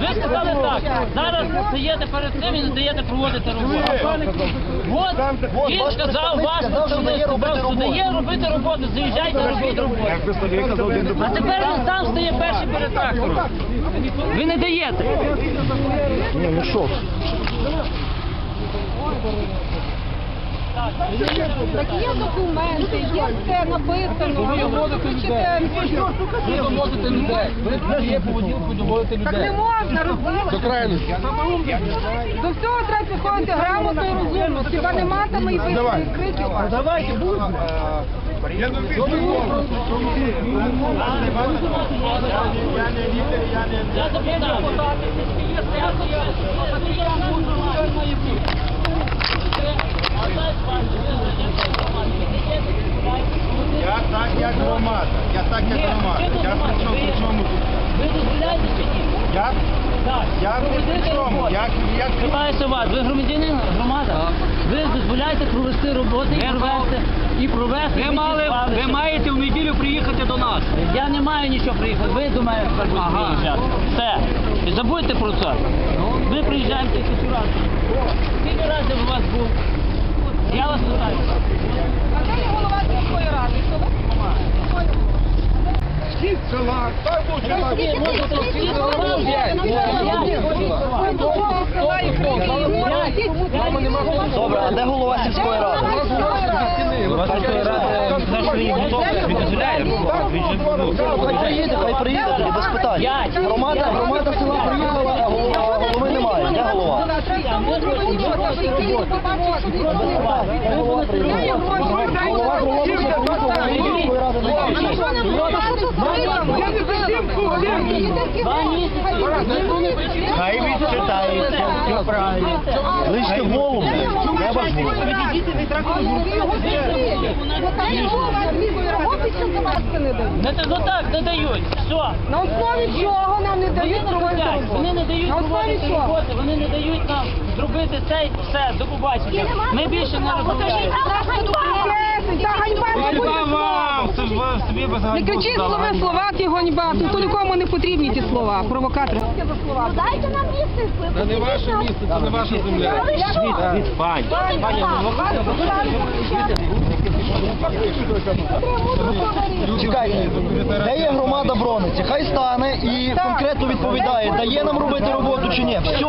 ви сказали так. Зараз стаєте перед цим і не даєте проводити роботу. От, він сказав, вас, ваш представник сказав, що дає робити роботу, заїжджайте робити роботу. А тепер він сам стає перший перед трактором. Ви не даєте. Ні, ну що? Так є документи, є все написано. Ви доводите людей. Ви доводите людей. Ви є поведінку доводите Так не можна розуміти. До крайності. До всього треба підходити грамотно і розумно. Хіба не матами і криків? Давайте, будемо. Я запитав. Я так як громада. Я так як громада. Я при чому, при чому тут? Ви дозволяєте чи ні? Я, Так. я не при чому. Я, я, Питаюся вас, ви громадянин, громада? Ви дозволяєте провести роботи і провести, і провести. Ви мали, ви маєте в неділю приїхати до нас. Я не маю нічого приїхати, ви до мене тепер будете приїжджати. Все. І забудьте про це. Ви приїжджаєте тільки щоразу. Скільки разів у вас був? Я вас питаю. А де є голова сільської ради? Що ви? Добре, а де голова сільської ради? Хай приїде, хай приїде, тоді без питань. Громада, громада села приїхала, а голови немає. Де голова? Голова приїхала. Голова голова сільської ради немає. Хай відчитається, все правильно. Лиште голову. Голова? Не те- Ну так, не дають. Все. На основі чого нам не дають проводити Так, Вони не дають проводити роботи, вони не дають нам зробити цей все, до побачення. Ми більше не розмовляємо. Та ганьба не буде слова. Це ж ви собі без Не кричіть слова, слова ті ганьба. Тут нікому не потрібні ті слова. Провокатори. Дайте нам місце. Це не ваше місце, це не ваша земля. Пань, пані, Чекайте, де є громада Брониці? Хай стане і конкретно відповідає, дає нам робити роботу чи ні. Все.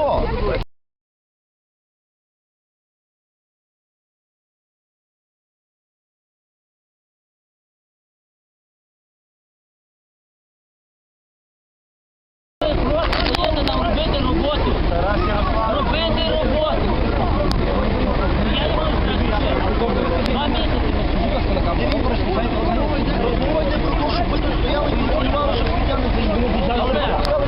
Просто даєте нам робити роботу. Робити роботу. Я не можу сказати, що два місяці. Розмовайте про те, щоб ви тут стояли і контролювали, щоб сміття не заїхало. Ми зараз вам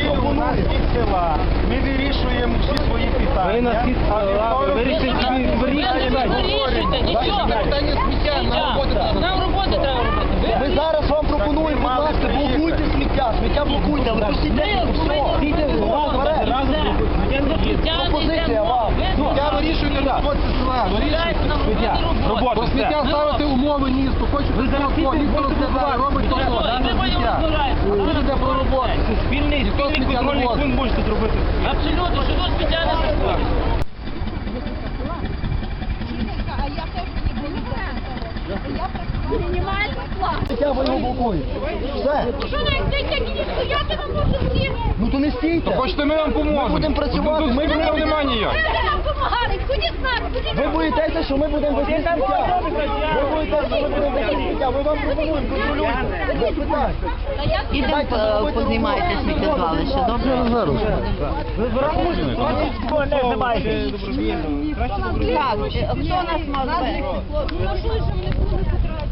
пропонуємо. села. Ми вирішуємо всі свої питання. Ви на схід села, вирішуєте Ви не вирішуєте нічого. Питання сміття, нам роботи треба. Нам роботи треба робити. Ви Ми зараз вам пропонуємо, будь ласка, блокуйте сміття. Сміття блокуйте, але пустіть все. Голова вперед. Пропозиція вам. Я вирішую не роботи села. Вирішуйте нам робити роботу. Бо сміття ставити умови місту. Хочете ніхто ніхто розглядає, робить то, що. І ви потім розбираєтеся. Тут йде про роботу. Спільний, не контрольний пункт можете зробити. Абсолютно, що тут спеціально заходить. Мінімальний план. Сміття ви його блокуєте. Все. Що навіть цей такі стояти вам може всі? Ну то не стійте. Хочете, ми вам поможемо. Ми будемо працювати. Ми Ми будемо немає ніяк. Ви нам допомагали, з нами, Ви боїтеся, що ми будемо вести сміття. Ви боїтеся, що ми будемо вести сміття. Ми вам пропонуємо, контролюйте. Ідемо познімайте сміттєзвалище, добре? Так, е, хто нас вести? Ну що ж не будемо потрачувати?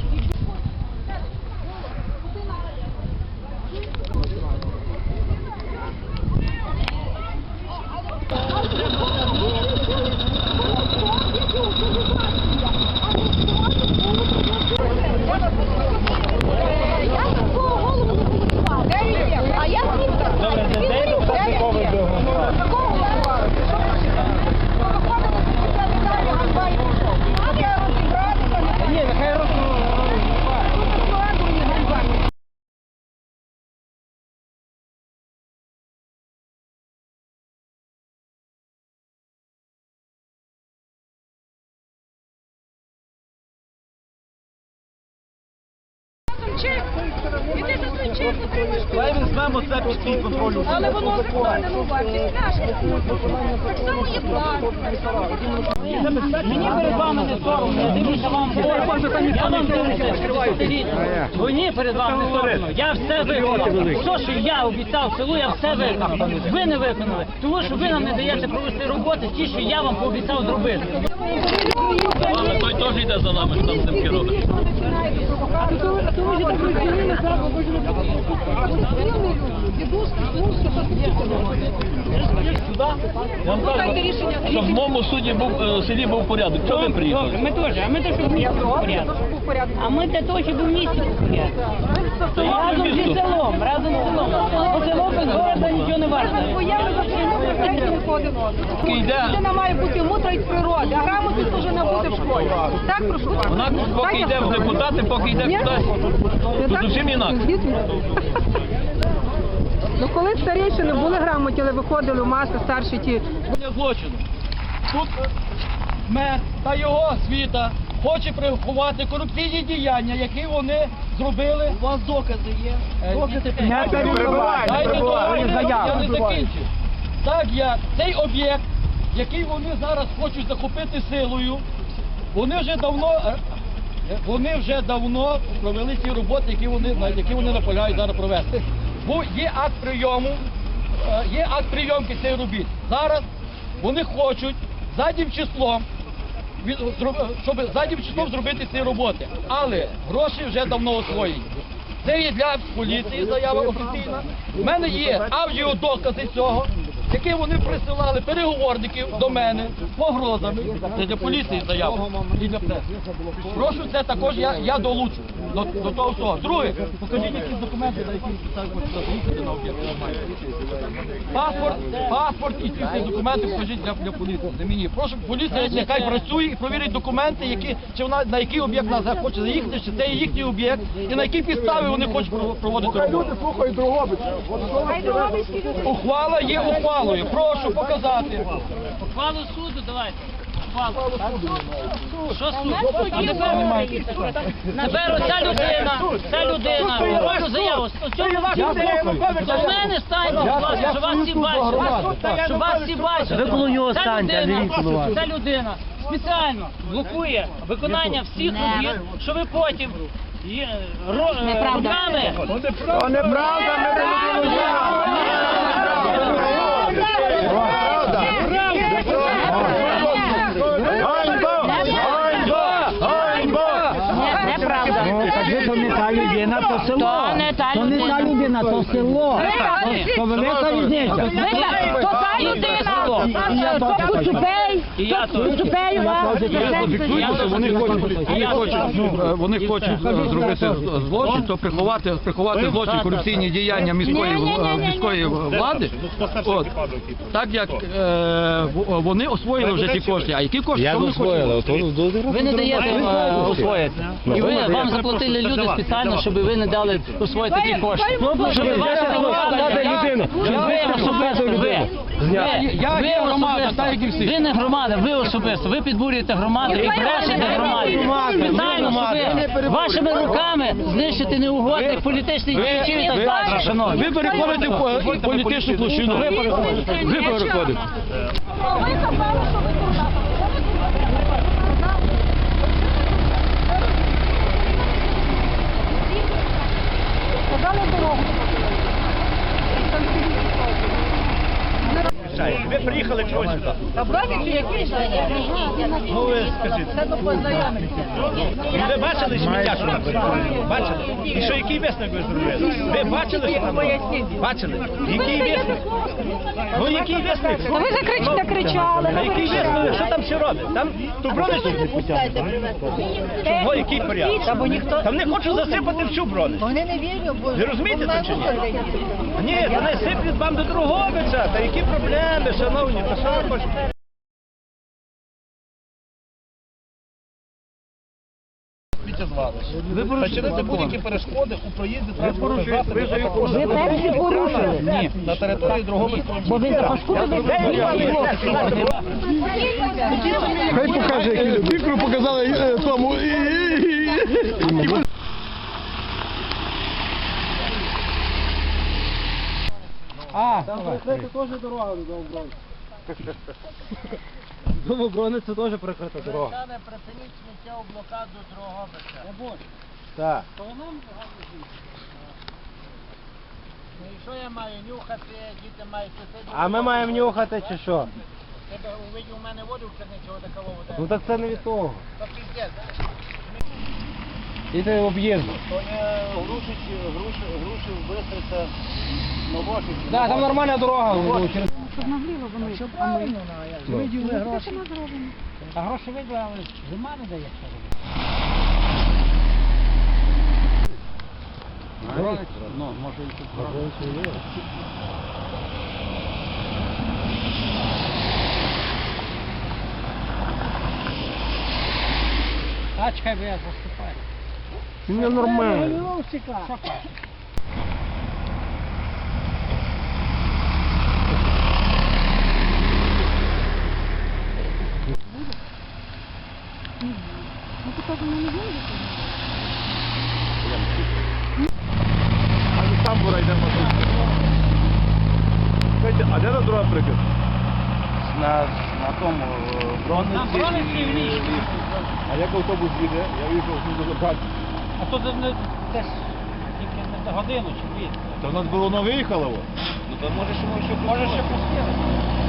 Я такого голову не побудувала. А я звідки? Добре, де- де Він до мені Павлікової вдарив. договору? Такого не бувало. Що ви ще? Що виходили з чек. Іди за той чек, отримаєш. Давай візьмемо це під свій контроль. Але воно викладено у вас, підкажете. Так само є план. Мені перед вами не соромно, я дивлюся вам. Я вам дивлюся. Мені перед вами не соромно. Я все виконав. Все, що я обіцяв селу, я все виконав. Ви не виконали. Тому що ви нам не даєте провести роботи, ті, що я вам пообіцяв зробити. Але той теж йде за нами, що там з цим робить. Я вам кажу, що в моєму суді був е, селі був порядок. Чого ви приїхали? Ми теж, а ми теж в місті був порядок. А ми для того, щоб в місті був порядок. Разом зі селом, разом з селом. Бо село без города нічого не варто. Поки йде, Людина має бути мудра і природи, а грамотність вже не буде в школі. Так, прошу вас. вона поки йде в депутати, поки йде Ні? кудись, зовсім інакше. Ну коли старіші були грамотні, але виходили в маси старші ті. Злочину. Тут мер та його світа хоче приховати корупційні діяння, які вони зробили. У вас докази є. Докази Не перебивайте, я не закінчив. Так як цей об'єкт, який вони зараз хочуть захопити силою, вони вже давно. е, Вони вже давно провели ті роботи, які вони, які вони наполягають зараз провести. Бо є акт прийому, е, є акт прийомки цих робіт. Зараз вони хочуть заднім числом, щоб заднім числом зробити ці роботи. Але гроші вже давно освоєні. Це є для поліції заява офіційна. У мене є аудіодокази цього, які вони присилали переговорників до мене погрозами. Це для поліції заява і для преси. Прошу, це також я, я долучу до, до того всього. Друге, покажіть якісь документи, на які так хочете заїхати на об'єкт. Паспорт, паспорт і ці всі документи покажіть для, для поліції. Не мені. Прошу, поліція нехай працює і провірить документи, які, чи вона, на який об'єкт вона хоче заїхати, чи це є їхній об'єкт, і на якій підставі вони хочуть про- проводити роботу. Ухвала є ухвалою. Прошу показати. Ухвалу суду давайте. Що суд? А тепер, тепер оця людина, ця людина, роблю заяву. Що До мене станьте, щоб вас всі бачили. Щоб вас всі бачили. Ви коло нього Ця станьте, ця людина спеціально блокує виконання всіх робіт, що ви потім є, ро, руками То неправда, ми не будемо Ганьба! Ганьба! Ганьба! Неправда. Кажи, то не та людина, то село. То не та То село. То велика різниця. То та людина, то Куцупей, І то. А Вони хочуть, вони ну, е, е, зробити злочин, то приховати, приховати злочин, корупційні діяння міської міської влади. От. так як е, вони освоїли вже ті кошти. А які кошти? Як освоїли? Ви не даєте е, освоїти. Ви, вам заплатили люди спеціально, щоб ви не дали освоїти ті кошти. Щоб ваша громада, щоб ви особисто, ви, ви, ви громада, особисто, так, як і всі. ви не громада, ви особисто, ви підбурюєте громаду і брешете громаді. Спеціально, щоб ви вашими руками знищити неугодних політичних діячів і так далі, шановні. Ви переходите в політичну площину. Ви переходите. Ви переходите. Ви казали, що ви дурна. Сказали дорогу. Ви приїхали чогось сюди. Та брати чи який ж? Ну ви скажіть. Ви бачили сміття, що там? Бачили? І що, який висновок ви зробили? Ви бачили, що там? Бачили? Який висновок? Ну який висновок? Та ви закричите, кричали. А який висновок? Що там ще робить? Там туброни Чого, який порядок? Та бо ніхто... Там не хочу засипати всю броню. Вони не вірять, бо Ви розумієте це чи ні? Ні, та не сиплють вам до Дрогобича. Та які проблеми, шановні? Та що ви хочете? звалище. Ви Починати будь-які перешкоди у проїзді транспортних засобів Ви порушили. Ні. на території Дрогобицького Бо ви запаскудили Хай покаже, які показали е, тому. А, там перекрита теж дорога до до Оброни це теж прикрита дорога. Так. Ну і що я маю нюхати, діти мають сидіти? А ми маємо нюхати чи що? Тебе увидів у мене воду в Черничого такого вода. Ну так це не від того. То піздець. І ти об'їзду. Так, там нормальна дорога. ну, через- Нагліло вони. А ми? Виділи гроші. А гроші виділи, але зима не дає. Ну, може і тут. А, чекай, бо я. Не нормально. Ну, ти кажеш, ми не знаємо. А ми там бура йдемо тут. Скажіть, а де на друга прикид? На, на тому Нам броники в ліжку. А як автобус їде? Я виїхав ну, до забрати. А то не- десь тільки не годину чи дві. Та в нас було воно виїхало. Ну то може що ми ще Може ще пустили.